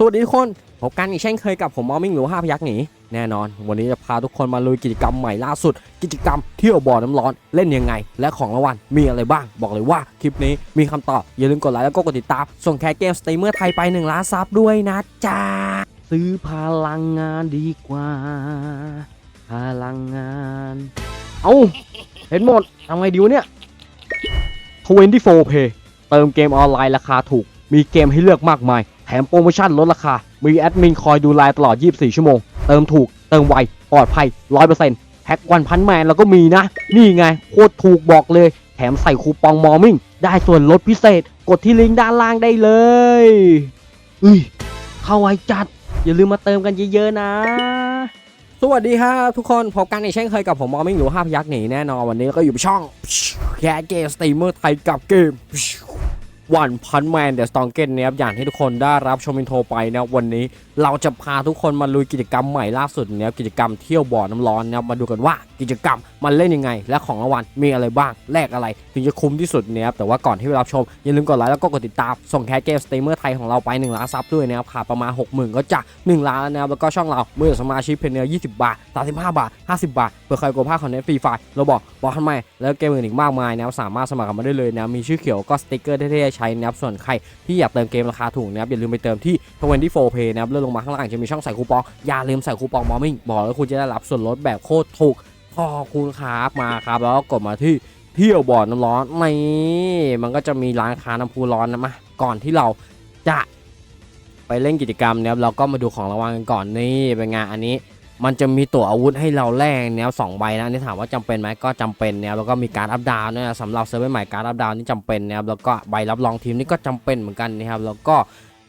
สวัสดีทุกคนพบกันอีกเช่นเคยกับผมมอมิ่งหรือห้าพยักหนีแน่นอน วันนี้จะพาทุกคนมาลุยกิจกรรมใหม่ล่าสุด กิจกรรมเที่ยวบ่อน้ำร้อนเล่นยังไง และของรางวัลมีอะไรบ้าง บอกเลยว่าคลิปนี้มีคำตอบ อย่าลืมกดไลค์แล้วก็กดติดตาม ส่งแคสเกมสตรีมเมอร์ไทยไป1ล้านซับด้วยนะจ๊ะซื้อพลังงานดีกว่า พลังงาน เอาเห็นหมดทำไงดีวะเนี่ย24 Pay เติมเกมออนไลน์ราคาถูก มีเกมให้เลือกมากมาย แถมโปรโมชั่นลดราคา มีแอดมินคอยดูแลตลอด 24 ชั่วโมง เติมถูก เติมไว ปลอดภัย 100%แพ็กวันพันแมนแล้วก็มีนะ นี่ไง โคตรถูกบอกเลย แถมใส่คูปองมอร์มิ่ง ได้ส่วนลดพิเศษ กดที่ลิงก์ด้านล่างได้เลยอุ้ยเข้าไวจัด อย่าลืมมาเติมกันเยอะๆนะสวัสดีครับ ทุกคนพบกันอีกเช่นเคยกับผมมอมิ่งหรือห้าพยักหนีแน่นอนวันนี้ก็อยู่ช่องแคสเกมสตรีมเมอร์ไทยกับเกม วันพันแมนเดอะสตองเกนเนี่ยอย่างที่ทุกคนได้รับชมอินโทรไปนะวันนี้ เราจะพาทุกคนมาลุยกิจกรรมใหม่ล่าสุดเนี่ยกิจกรรมเที่ยวบ่อน้ำร้อนนะครับมาดูกันว่ากิจกรรมมันเล่นยังไง และของรางวัลมีอะไรบ้างแลกอะไร ถึงจะคุ้มที่สุดเนี่ยครับแต่ว่าก่อนที่เราชม อย่าลืมกดไลค์แล้วก็กดติดตามส่งแคสเกมสตรีมเมอร์ไทยของเราไป1ล้านซับด้วยนะครับขาดประมาณ 60,000 ก็จะ 1 ล้านแล้วนะครับแล้วก็ช่องเราเมื่อสมาชิกเพนเนอร์20 บาท 35 บาท 50 บาทเพื่อใครกดภาคคอนเทนต์ฟรีไฟล์เราบอกบอกทำไมแล้วเกมอื่นอีกมากมายนะครับสามารถสมัครกันมาได้เลยนะมีชื่อเขียวก็สติกเกอร์เท่ๆใช้นะครับส่วนใครที่อยากเติมเกมราคาถูกนะครับอย่าลืมไปเติมที่24 Pay นะครับเลื่อนลงมาข้างล่างจะมีช่องใส่คูปอง อย่าลืมใส่คูปองมอมิ่งบอกแล้วคุณจะได้รับส่วนลดแบบโคตรถูกขอบคุณครับมาครับ แล้วก็กดมาที่เที่ยวบ่อน้ำร้อนนี่มันก็จะมีร้านค้าน้ำพุร้อนนะมาก่อนที่เราจะไปเล่นกิจกรรมเนี่ยเราก็มาดูของรางวัลกันก่อนนี่เป็นไงานอันนี้ มันจะมีตัวอาวุธให้เราแลกแนวสองใบนะอันนี่ถามว่าจำเป็นไหมก็จำเป็นเนี่ยแล้วก็มีการอัพดาวน์ด้วยสำหรับเซิร์ฟเวอร์ใหม่การอัพดาวน์นี่จำเป็นนะครับแล้วก็ใบรับรองทีมนี่ก็จำเป็นเหมือนกันนะครับแล้วก็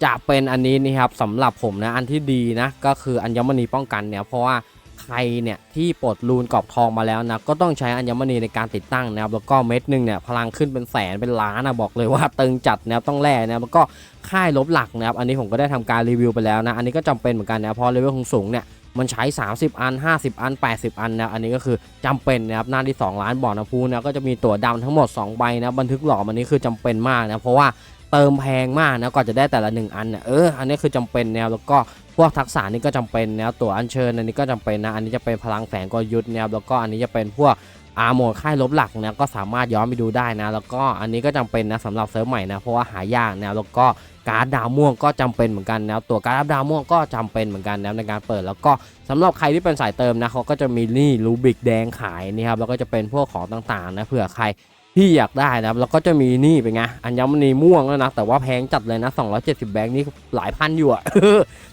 จะเป็นอันนี้นี่ครับสำหรับผมนะอันที่ดีนะก็คืออัญมณีป้องกันเนี่ยเพราะว่าใครเนี่ยที่ปลดรูนกรอบทองมาแล้วนะก็ต้องใช้อัญมณีในการติดตั้งนะครับแล้วก็เม็ดหนึ่งเนี่ยพลังขึ้นเป็นแสนเป็นล้านนะบอกเลยว่าตึงจัดนะครับต้องแร่นะครับแล้วก็ค่ายลบหลักนะครับอันนี้ผมก็ได้ทำการรีวิวไปแล้วนะอันนี้ก็จำเป็นเหมือนกันนะเพราะเลเวลสูงเนี่ยมันใช้ 30 อัน 50 อัน 80 อันนะอันนี้ก็คือจำเป็นนะครับหน้าที่ 2 ล้านบ่อน้ำพุนะก็จะมีตั๋วดำทั้งหมด 2 ใบนะบันทึกหลอมอันนี้คือจำเป็นมากนะเพราะว่า เติมแพงมากนะก่อนจะได้แต่ละ 1 อันเนี่ยเอออันนี้คือจำเป็นนะแล้วก็พวกทักษะนี่ก็จำเป็นนะตัวอัญเชิญอันนี้ก็จำเป็นนะอันนี้จะเป็นพลังแฝงกลยุทธ์นะแล้วก็อันนี้จะเป็นพวกอาร์โหมดค่ายลบหลักนะก็สามารถย้อนไปดูได้นะ แล้วก็อันนี้ก็จำเป็นนะสำหรับเซิร์ฟใหม่นะเพราะว่าหายากนะแล้วก็การ์ดดาวม่วงก็จำเป็นเหมือนกันนะตัวการ์ดดาวม่วงก็จำเป็นเหมือนกันนะในการเปิด แล้วก็สำหรับใครที่เป็นสายเติมนะเขาก็จะมีนี่รูบิกแดงขายนี่ครับแล้วก็จะเป็นพวกของต่างๆนะเผื่อใคร ที่อยากได้นะครับแล้วก็จะมีนี่เป็นไงอัญมณีม่วงแล้วนะแต่ว่าแพงจัดเลยนะ 270 แบงค์นี่หลายพันอยู่อะ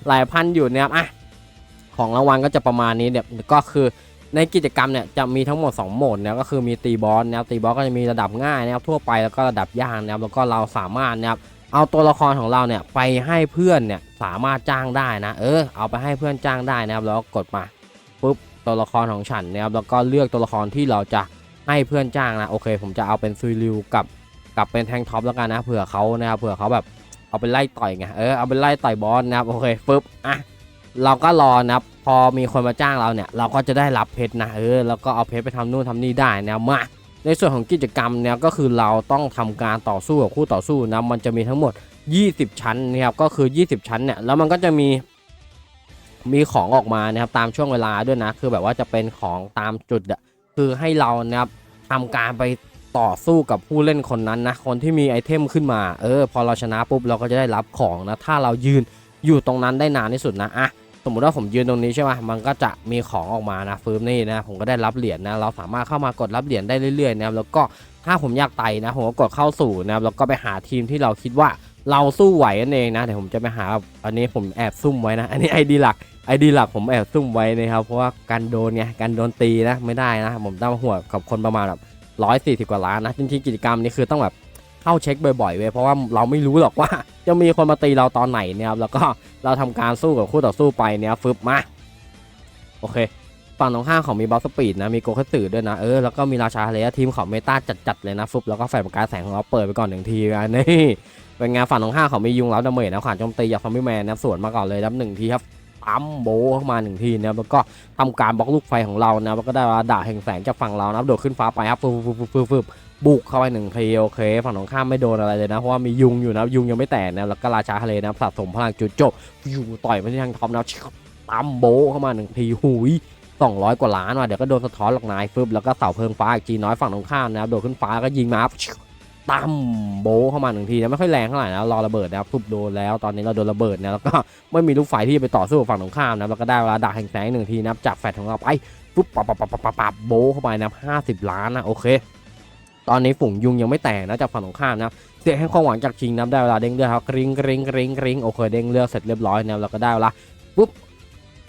หลายพันอยู่นะครับอะของรางวัลก็จะประมาณนี้เนี่ยก็คือในกิจกรรมเนี่ยจะมีทั้งหมด 2 โหมดนะก็คือมีตีบอสนะครับตีบอสก็จะมีระดับง่ายนะครับทั่วไปแล้วก็ระดับยากนะครับแล้วก็เราสามารถนะครับเอาตัวละครของเราเนี่ยไปให้เพื่อนเนี่ยสามารถจ้างได้นะ เออเอาไปให้เพื่อนจ้างได้นะครับแล้วกกดมาปุ๊บตัวละครของฉันนะครับแล้วก็เลือกตัวละครที่เราจะ ให้เพื่อนจ้างนะโอเค ผมจะเอาเป็นซุยริวกับกับเป็นแทงท็อปแล้วกันนะเผื่อเขานะครับเผื่อเขาแบบเอาไปไล่ต่อยไงเออเอาไปไล่ต่อยบอสนะครับโอเคปึ๊บอะเราก็รอนะครับพอมีคนมาจ้างเราเนี่ย เราก็จะได้รับเพชรนะเออแล้วก็เอาเพชรไปทำนู่นทำนี่ได้นะมาในส่วนของกิจกรรมเนี่ยก็คือเราต้องทำการต่อสู้กับคู่ต่อสู้นะมันจะมีทั้งหมด 20 ชั้นนะครับก็คือ 20 ชั้นเนี่ยแล้วมันก็จะมีมีของออกมานะครับตามช่วงเวลาด้วยนะ คือแบบว่าจะเป็นของตามจุดอะ คือให้เรานะครับทำการไปต่อสู้กับผู้เล่นคนนั้นนะคนที่มีไอเทมขึ้นมาเออพอเราชนะปุ๊บเราก็จะได้รับของนะถ้าเรายืนอยู่ตรงนั้นได้นานที่สุดนะอะสมมุติว่าผมยืนตรงนี้ใช่ไหมมันก็จะมีของออกมานะฟืมนี่นะผมก็ได้รับเหรียญนะเราสามารถเข้ามากดรับเหรียญได้เรื่อยๆนะครับแล้วก็ถ้าผมอยากไต่นะผมก็กดเข้าสู่นะครับแล้วก็ไปหาทีมที่เราคิดว่าเราสู้ไหวนั่นเองนะเดี๋ยวผมจะไปหาอันนี้ผมแอบซุ่มไว้นะ อันนี้ไอดีหลัก ไอดีหลักผมแอบซุ่มไว้นะครับ เพราะว่าการโดนไงการโดนตีนะไม่ได้นะ ผมต้องหัวกับคนประมาณแบบร้อยสี่สิบกว่าล้านนะจริงๆกิจกรรมนี้คือต้องแบบเข้าเช็คบ่อยๆเว้ยเพราะว่าเราไม่รู้หรอกว่า จะมีคนมาตีเราตอนไหนเนี่ยครับแล้วก็เราทำการสู้กับคู่ต่อสู้ไปเนี่ยฟึบมาโอเคฝั่งตรงข้ามของมีบอสสปีดนะมีโกคัตสึด้วยนะเออแล้วก็มีราชาเลยทีมของเมตาจัดๆเลยนะฟึบแล้วก็แฟนประกายแสงของเราเปิดไปก่อนหนึ่งทีนะนี่เป็นไงฝั่งตรงข้ามของมียุงแล้วดาเมจนะขวานโจมตีจากซอมบี้แมนนะสวนมาก่อนเลยนะหนึ่งทีครับ ปั๊มโบเข้ามาหนึ่งทีนะแล้วก็ทำการบล็อกลูกไฟของเรานะแล้วก็ได้ว่าด่าแห่งแสงจากฝั่งเรานะโดดขึ้นฟ้าไปครับฟึบฟึบฟึบฟึบบุกเข้าไปหนึ่งทีโอเค ฝั่งตรงข้ามไม่โดนอะไรเลยนะเพราะว่ามียุงอยู่นะยุงยังไม่แตกนะแล้วก็ราชาทะเลนะสะสมพลังจุดจบฟิวต่อยไปที่ทางท็อปนะตั้มโบเข้ามาหนึ่งทีหุย200 กว่าล้านว่ะเดี๋ยวก็โดนสะท้อนหลอกนายฟึบแล้วก็เสาเพิงฟ้าอีกจีน้อยฝั่งตรงข้ามนะครับโดดขึ้นฟ้าก็ยิงมาชิบ ตั้มโบเข้ามาหนึ่งทีนะไม่ค่อยแรงเท่าไหร่นะรอระเบิดนะครับฟึบโดนแล้วตอนนี้เราโดนระเบิดนะแล้วก็ไม่มีลูกไฟที่จะไปต่อสู้กับฝั่งตรงข้ามนะแล้วก็ได้เวลาดักแห่งแสงหนึ่งทีนะจับจากแฟลชของเราไปปุ๊บปับปับปับปับปับปับโบเข้าไปนะห้าสิบล้านนะโอเค ตอนนี้ฝูงยุงยังไม่แตกนะจากฝั่งตรงข้ามนะเสียให้ความหวังจากชิงนะได้เวลาเด้งเลือดครับกริ๊งกริ๊งกริ๊งกริ๊งโอเคเด้งเลือดเสร็จเรียบร้อยนะครับแล้วก็ได้เวลาปุ๊บ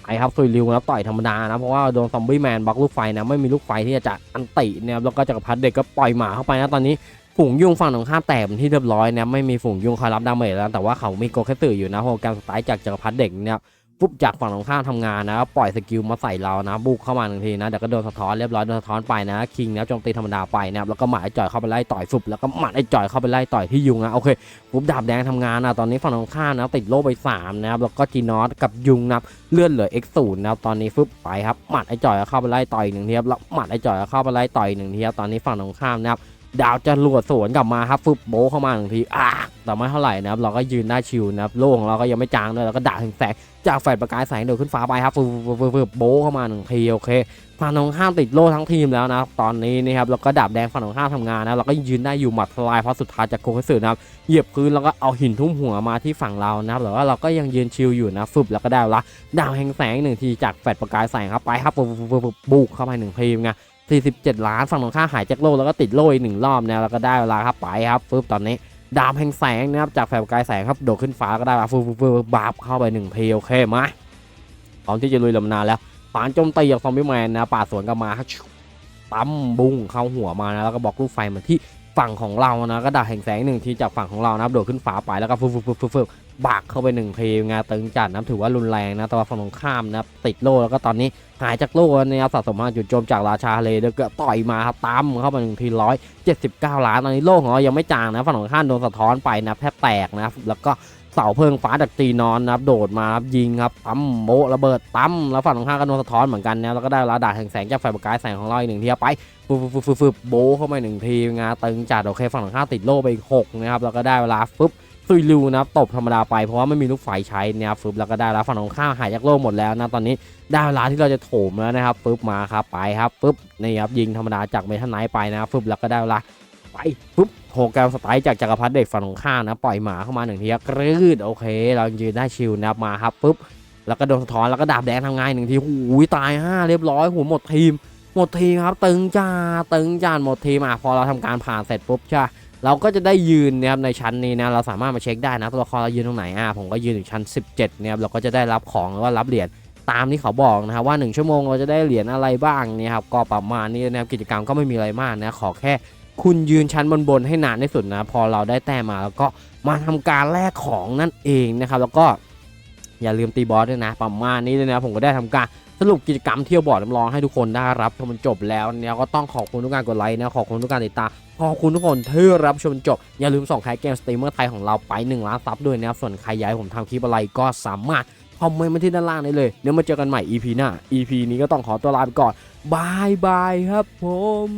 ไอ้ครับซุยริวนะต่อยธรรมดานะเพราะว่าโดนซอมบี้แมนบล็อกลูกไฟนะไม่มีลูกไฟที่จะอันตินะครับแล้วก็จักรพรรดิเด็กก็ปล่อยหมาเข้าไปนะตอนนี้ ฝูงยุงฝั่งตรงข้ามแตกเป็นที่เรียบร้อยนะไม่มีฝูงยุงคอยรับดาเมจแล้วแต่ว่าเขามีโกเคตืออยู่นะเพราะการสไตล์จากจักรพรรดิเด็กเนี่ยปุ๊บจากฝั่งตรงข้ามทำงานนะปล่อยสกิลมาใส่เรานะบุกเข้ามาหนึ่งทีนะเดี๋ยวก็โดนสะท้อนเรียบร้อยโดนสะท้อนไปนะคิงนะโจมตีธรรมดาไปนะครับแล้วก็หมัดไอ้จ่อยเข้าไปไล่ต่อยฟุบแล้วก็หมัดไอ้จ่อยเข้าไปไล่ต่อยที่ยุงนะโอเคฟุบดาบแดงทำงานนะตอนนี้ฝั่งตรงข้ามนะติดโล่ไปสามนะครับแล้วก็จีนอสกับยุงนะเลื่อนเหลือ X ศูนย์นะครับตอนนี้ฟึบไปครับหมัดไอ้จ่อยเข้าไปไล่ต่อยอีกหนึ่งทีครับแล้วหมัดไอ้จ่อยเข้าไปไล่ต่อยหนึ่งทีครับตอนนี้ฝั่งตรงข้ามนะครับ ดาวจะลวดสวนกลับมาครับฟึบโบเข้ามาหนึ่งทีอ่าแต่ไม่เท่าไหร่นะครับ เราก็ยืนได้ชิวนะครับโล่ของเราก็ยังไม่จางด้วยแล้วก็ด่าถึงแสงจากแฟลชประกายแสงโดดขึ้นฟ้าไปครับฟึบฟึบฟึบโบเข้ามาหนึ่งทีโอเคฝั่งตรงข้ามติดโล่ทั้งทีมแล้วนะตอนนี้นี่ครับแล้วก็ดาบแดงฝั่งตรงข้ามทำงานนะเราก็ยืนได้อยู่หมัดทลายเพราะสุดท้ายจากโคคัตสึนะครับเหยียบพื้นแล้วก็เอาหินทุ่มหัวมาที่ฝั่งเรานะครับแต่ว่าเราก็ยังยืนชิลอยู่นะฟึบแล้วก็ได้ละดาวแห่งแสงหนึ่งทีจากแฟลชประกายแสงครับไปครับฟึบฟึบฟึบฟึบบุกเข้าไปหนึ่งทีมไง 47 ล้านฝั่งตรงข้ามหายจากโลกแล้วก็ติดโล่อีกหนึ่งรอบนะแล้วก็ได้เวลาครับไปครับฟึบตอนนี้ ดามแห่งแสงนะครับจากแฟลชประกายแสงครับโดดขึ้นฟ้าก็ได้ฟูฟูฟูบาบเข้าไปหนึ่งเพลโอเคไหมพร้อมที่จะลุยลำนาแล้วปานโจมตีจากซอมบี้แมนนะป่าสวนกลับมาตั้มบุ้งเข้าหัวมานะแล้วก็บอกลูกไฟมาที่ ฝั่งของเรานะก็ดาบแห่งแสงหนึ่งทีจากฝั่งของเรานะครับโดดขึ้นฟ้าไปแล้วก็ฟูฟูฟูฟูฟูบากเข้าไปหนึ่งเพลงานตึงจัดนะถือว่ารุนแรงนะแต่ว่าฝั่งตรงข้ามนะติดโล่แล้วก็ตอนนี้หายจากโล่นะครับสะสมมาจุดโจมจากราชาเลยเดยวก็ต่อยมาครับตามเข้าไปหนึ่งทีร้อย79ล้านตอนนี้โล่ของเรายังไม่จางนะฝั่งตรงข้ามโดนสะท้อนไปนะแทบแตกนะแล้วก็ เสาเพิงฟ้าจากตีนอนนะครับโดดมาครับยิงครับตั้มโบระเบิดตั้มแล้วฝั่งของข้ามก็โดนสะท้อนเหมือนกันนะแล้วก็ได้เวลาดาดแห่งแสงจากไฟประกายแสงของเราอีกหนึ่งทีไปฟึบฟึบฟึบฟึบฟึบโบเข้าไปหนึ่งทีงาตึงจัดโอเคฝั่งของข้ามติดโล่ไปอีกหกนะครับแล้วก็ได้เวลาฟึบซุยลูนะครับตบธรรมดาไปเพราะว่าไม่มีลูกไฟใช้นะครับฟึบแล้วก็ได้แล้วฝั่งของข้ามหายจากโล่หมดแล้วนะตอนนี้ได้เวลาที่เราจะโถมแล้วนะครับปึ๊บมาครับไปครับปึ๊บนี่ครับยิงธรรมดาจากเมทัลไนท์ไปนะครับปึ๊บแล้วก็ได้เวลา ไปปึ๊บโฮแกรมสไตล์จากจักรพรรดิเด็กฝั่งของข้ามนะ ปล่อยหมาเข้ามาหนึ่งทีครับกรืดโอเค เรายืนได้ชิลนะมาครับปึ๊บแล้วก็โดนสะท้อนแล้วก็ดาบแดงทำงานหนึ่งทีหูยตายห้าเรียบร้อยหูหมดทีม หมดทีมครับ ตึงจ้าตึงจานหมดทีมอะพอเราทำการผ่านเสร็จปุ๊บใช่เราก็จะได้ยืนนะครับในชั้นนี้นะเราสามารถมาเช็คได้นะตัวละครเรายืนตรงไหนอะผมก็ยืนอยู่ชั้น 17เนี่ยครับเราก็จะได้รับของหรือว่ารับเหรียญตามที่เขาบอกนะครับว่า 1 ชั่วโมงเราจะได้เหรียญอะไรบ้างเนี่ยครับก็ประมาณนี้นะครับกิจกรรมก็ไม่มีอะไรมากนะขอแค่ คุณยืนชั้นบนๆให้นานที่สุดนะ พอเราได้แต้มมาแล้วก็มาทำการแลกของนั่นเองนะครับ แล้วก็อย่าลืมตีบอสด้วยนะ ประมาณนี้เลยนะผมก็ได้ทำการสรุปกิจกรรมเที่ยวบอร์ดน้ำร้อนให้ทุกคนได้รับชมจบแล้วเนี่ยก็ต้องขอบคุณทุกการกดไลค์นะขอบคุณทุกการติดตามขอบคุณทุกคนที่รับชมจบ อย่าลืมส่งใครเกมสตรีมเมอร์ไทยของเราไป1ล้านซับด้วยนะครับส่วนใครอยากให้ผมทำคลิปอะไรก็สามารถคอมเมนต์มาที่ด้านล่างได้เลยเดี๋ยวมาเจอกันใหม่ EP หน้า EP นี้ก็ต้องขอตัวลาไปก่อนบายบายครับผม